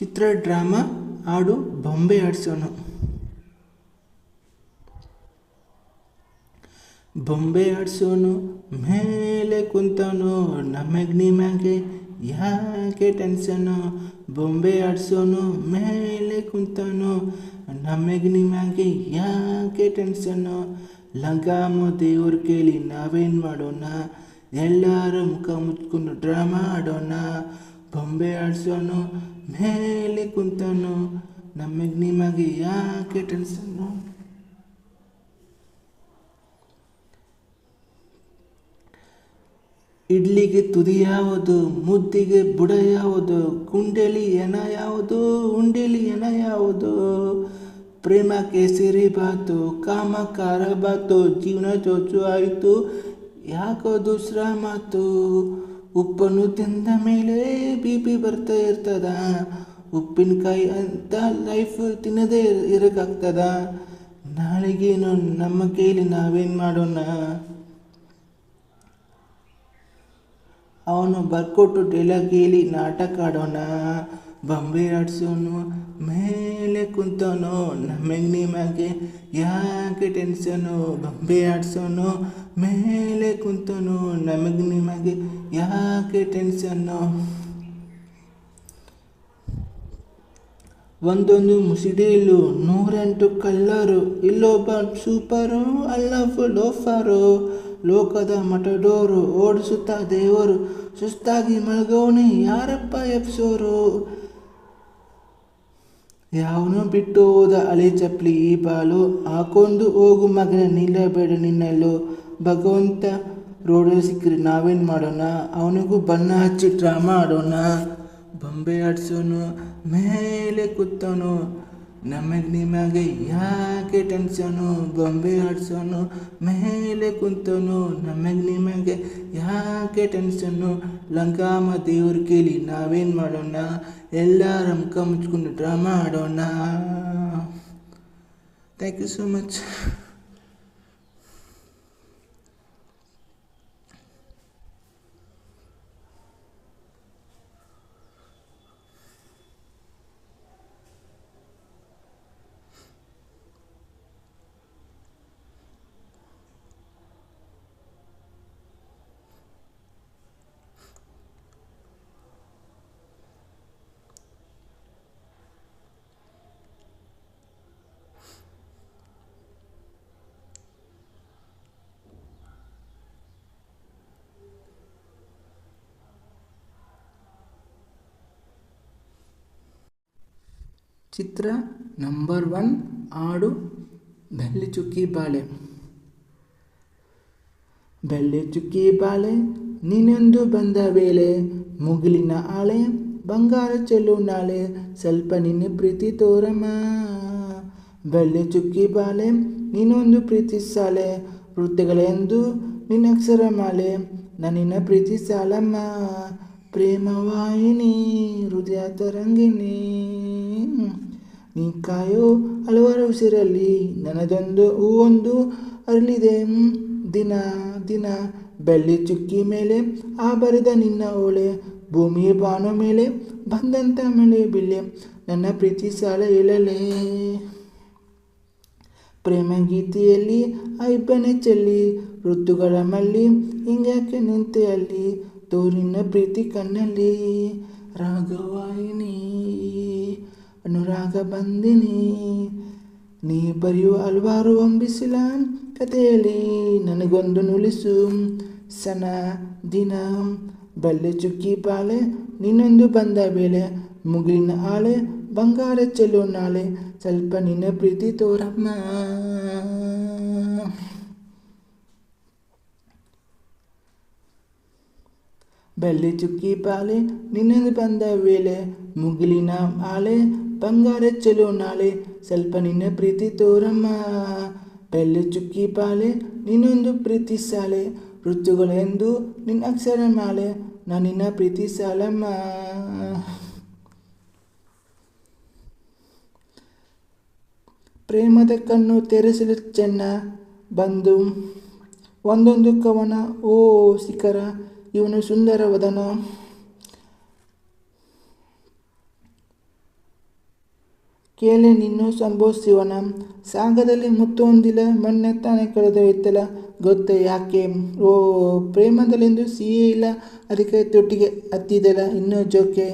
ಚಿತ್ರ, drama, ಹಾಡು, ಬೊಂಬೆ ಆಡಿಸೋಣ ಬೊಂಬೆ ಆಡಿಸೋನು ಮೇಲೆ ಕುಂತವನು ನಮಗ್ನಿ ನಿಮಗೆ ಯಾಕೆ ಟೆನ್ಷನು? ಬೊಂಬೆ ಆಡಿಸೋನು ಮೇಲೆ ಕುಂತವನು ನಮಗ್ನಿ ನಿಮಗೆ ಯಾಕೆ ಟೆನ್ಷನು? ಲಗಾಮು ದೇವ್ರ ಕೇಳಿ ನಾವೇನು ಮಾಡೋಣ? ಎಲ್ಲರೂ ಮುಖ ಮುಚ್ಕೊಂಡು ಡ್ರಾಮಾ ಆಡೋಣ? ಬೊಂಬೆ ಆಡ್ಸೋನು ಮೇಲೆ ಕುಂತನು ನಮಗೆ ನಿಮಗೆ ಯಾಕೆ ಟೆನ್ಸನ್ನು ಇಡ್ಲಿಗೆ ತುದಿ ಯಾವುದು, ಮುದ್ದಿಗೆ ಬುಡ ಯಾವುದು, ಕುಂಡೆಲಿ ಎನ ಯಾವುದು, ಉಂಡೆಲಿ ಎನ ಯಾವುದು? ಪ್ರೇಮ ಕೇಸರಿ ಬಾತು ಕಾಮ ಕಾರ ಬಾತು, ಜೀವನ ಚೋಚು ಆಯಿತು, ಯಾಕೋ ದುಸ್ರಾ ಮಾತು? ಉಪ್ಪನ್ನು ತಿಂದ ಮೇಲೆ ಬಿ ಪಿ ಬರ್ತಾ ಇರ್ತದ. ಉಪ್ಪಿನಕಾಯಿ ಅಂತ ಲೈಫ್ ತಿನ್ನದೇ ಇರೋಕ್ಕಾಗ್ತದ ನಾಳೆಗೇನು ನಮ್ಮ ಕೈಲಿ ನಾವೇನು ಮಾಡೋಣ? ಅವನು ಬರ್ಕೊಟ್ಟು ಡೈಲಾಗ್ ಹೇಳಿ ನಾಟಕ ಆಡೋಣ. ಬೊಂಬೆ ಆಡ್ಸೋನು, ಮೇಲೆ ಕುಂತವನು ನಮಗೆ ನಿಮಗೆ ಯಾಕೆ ಟೆನ್ಷನು? ಬೊಂಬೆ ಆಡ್ಸೋನು, ಮೇಲೆ ಕುಂತವನು ನಮಗೆ ನಿಮಗೆ ಯಾಕೆ ಟೆನ್ಷನ್ನು ಒಂದೊಂದು ಮುಸಿಡಿಲು ನೂರೆಂಟು ಕಲ್ಲರು ಇಲ್ಲೊಬ್ಬ ಸೂಪರು ಅಲ್ಲ ಫುಲ್ ಓಫರು ಲೋಕದ ಮಟಡೋರು ಓಡಿಸುತ್ತಾ ದೇವರು, ಸುಸ್ತಾಗಿ ಮಲಗೋಣಿ, ಯಾರಪ್ಪ ಎಪ್ಸೋರು ಯಾವನು ಬಿಟ್ಟು ಹೋದ ಹಳೆ ಚಪ್ಪಲಿ ಈ ಬಾಲು ಹಾಕೊಂಡು ಹೋಗು ಮಗನ ನಿಲ್ಲಬೇಡ ನಿನ್ನಲ್ಲೂ ಭಗವಂತ ರೋಡಲ್ಲಿ ಸಿಕ್ಕರೆ ನಾವೇನು ಮಾಡೋಣ? ಅವನಿಗೂ ಬಣ್ಣ ಹಚ್ಚಿ ಡ್ರಾಮಾ ಆಡೋಣ. ಬೊಂಬೆ ಆಡ್ಸೋನು, ಮೇಲೆ ಕೂತವನು. ನಮಗೆ ನಿಮಗೆ ಯಾಕೆ ಟೆನ್ಷನು? ಬೊಂಬೆ ಆಡ್ಸೋನು ಮೇಲೆ ಕುಂತನು? ನಮಗೆ ನಿಮಗೆ ಯಾಕೆ ಟೆನ್ಷನ್ನು ಲಂಗಾಮ ದೇವ್ರ ಕೇಳಿ ನಾವೇನು ಮಾಡೋಣ? ಎಲ್ಲ ಮುಖ ಮುಚ್ಕೊಂಡು ಡ್ರಾಮಾ ಆಡೋಣ. ಥ್ಯಾಂಕ್ ಯು ಸೋ ಮಚ್ ಚಿತ್ರ ನಂಬರ್ ಒನ್, ಆಡು ಬೆಳ್ಳಿ ಚುಕ್ಕಿ ಬಾಳೆ. ಬೆಳ್ಳಿ ಚುಕ್ಕಿ ಬಾಳೆ, ನೀನೊಂದು ಬಂದ ವೇಳೆ, ಮುಗಿಲಿನ ಆಳೆ, ಬಂಗಾರ ಚೆಲ್ಲು ನಾಳೆ, ಸ್ವಲ್ಪ ನಿನ್ನ ಪ್ರೀತಿ ತೋರಮ್ಮ. ಬೆಳ್ಳಿ ಚುಕ್ಕಿ ಬಾಳೆ, ನೀನೊಂದು ಪ್ರೀತಿ ಸಾಲೆ, ವೃತ್ತಿಗಳೆಂದು ನಿನ್ನ ಅಕ್ಷರ ಮಾಲೆ ನನ್ನ ಪ್ರೀತಿ ಸಾಲಮ್ಮ. ಪ್ರೇಮವಾಹಿನಿ, ಹೃದಯ ತರಂಗಿನಿ ನೀ ಕಾಯೋ ಹಲವಾರು ಉಸಿರಲ್ಲಿ ನನ್ನದೊಂದು ಹೂವೊಂದು ಅರಳಿದೆ. ದಿನ ದಿನ ಬೆಳ್ಳಿ ಚುಕ್ಕಿ ಮೇಲೆ, ಆ ಬರೆದ ನಿನ್ನ ಓಳೆ ಭೂಮಿ ಬಾನು ಮೇಲೆ ಬಂದಂಥ ಮಳೆ ಬಿಲ್ಲೆ, ನನ್ನ ಪ್ರೀತಿ ಸಾಲ ಹೇಳಲೇ. ಪ್ರೇಮ ಗೀತೆಯಲ್ಲಿ ಐಬ್ಬನೆ ಚೆಲ್ಲಿ, ಋತುಗಳ ಮಲ್ಲಿ ಹಿಂಗ್ಯಾಕೆ ನಿಂತೆ ಅಲ್ಲಿ ತೋರಿನ ಪ್ರೀತಿ ಕಣ್ಣಲ್ಲಿ ರಾಗವಾಹಿನಿ ಅನುರಾಗ ಬಂದಿನಿ ನೀ ಬರೆಯುವ ಹಲವಾರು ಅಂಬಿಸಿಲ ಕಥೆಯಲ್ಲಿ ನನಗೊಂದು ನುಲಿಸು ಸನ ದಿನ ಬಲ್ಲೆ ಚುಕ್ಕಿ ಬಾಳೆ ನೀನೊಂದು ಬಂದ ಬೇಳೆ ಮುಗಿಲಿನ ಆಳೆ ಬಂಗಾರ ಚೆಲ್ಲೋ ನಾಳೆ ಸ್ವಲ್ಪ ನಿನ್ನ ಪ್ರೀತಿ ತೋರಮ್ಮ ಬೆಳ್ಳಿ ಚುಕ್ಕಿ ಪಾಲೆ, ನಿನ್ನದು ಬಂದ ವೇಳೆ ಮುಗಿಲಿನ ಆಳೆ, ಬಂಗಾರ ಚಲೋ ನಾಳೆ, ಸ್ವಲ್ಪ ನಿನ್ನ ಪ್ರೀತಿ ತೋರಮ್ಮ. ಬೆಳ್ಳಿ ಚುಕ್ಕಿ ಪಾಲೆ, ನಿನ್ನೊಂದು ಪ್ರೀತಿ ಸಾಲೆ, ಋತುಗಳೆಂದು ನಿನ್ನ ಅಕ್ಷರ ಮಾಲೆ ನಾನು ನಿನ್ನ ಪ್ರೀತಿ ಸಾಲಮ್ಮ. ಪ್ರೇಮದ ಕಣ್ಣು ತೆರೆಸಲು ಚೆನ್ನ, ಬಂದು ಒಂದೊಂದು ಕವನ, ಓ ಶಿಖರ ಇವನು ಸುಂದರ ವದನ. ಕೇಳೆ ನಿನ್ನೂ ಸಂಬೋಧಿಸುವನ ಸಾಗದಲ್ಲಿ ಮುತ್ತೊಂದಿಲ್ಲ ತಾನೆ ತಾನೇ ಕಳೆದೋಯ್ತಲ್ಲ ಗೊತ್ತೇ ಯಾಕೆ? ಓ ಪ್ರೇಮದಲ್ಲೆಂದು ಸಿಹಿ ಇಲ್ಲ, ಅದಕ್ಕೆ ತೊಟ್ಟಿಗೆ ಹತ್ತಿದಲ್ಲ ಇನ್ನೂ ಜೋಕೆ.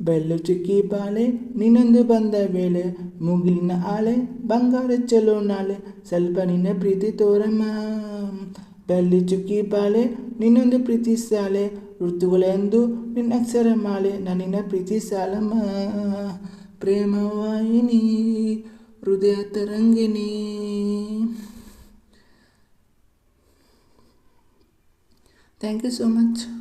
ಬೆಳ್ಳು ಚುಕ್ಕಿ ಬಾಳೆ, ನಿನ್ನೊಂದು ಬಂದ ವೇಳೆ ಮುಗಿಲಿನ ಆಳೆ, ಬಂಗಾರ ಚಲೋ ನಾಳೆ. ಸ್ವಲ್ಪ ನಿನ್ನ ಪ್ರೀತಿ ತೋರಮ್ಮ. ಬೆಳ್ಳಿ ಚುಕ್ಕಿ ಬಾಳೆ, ನಿನ್ನೊಂದು ಪ್ರೀತಿ ಸಾಲೆ, ಋತುಗಳೆಂದು ನಿನ್ನ ಅಕ್ಷರ ಮಾಲೆ, ನನ್ನಿನ ಪ್ರೀತಿ ಸಾಲಮ್ಮ. ಪ್ರೇಮವಾಹಿನಿ ಹೃದಯ ತರಂಗಿಣಿ. Thank you so much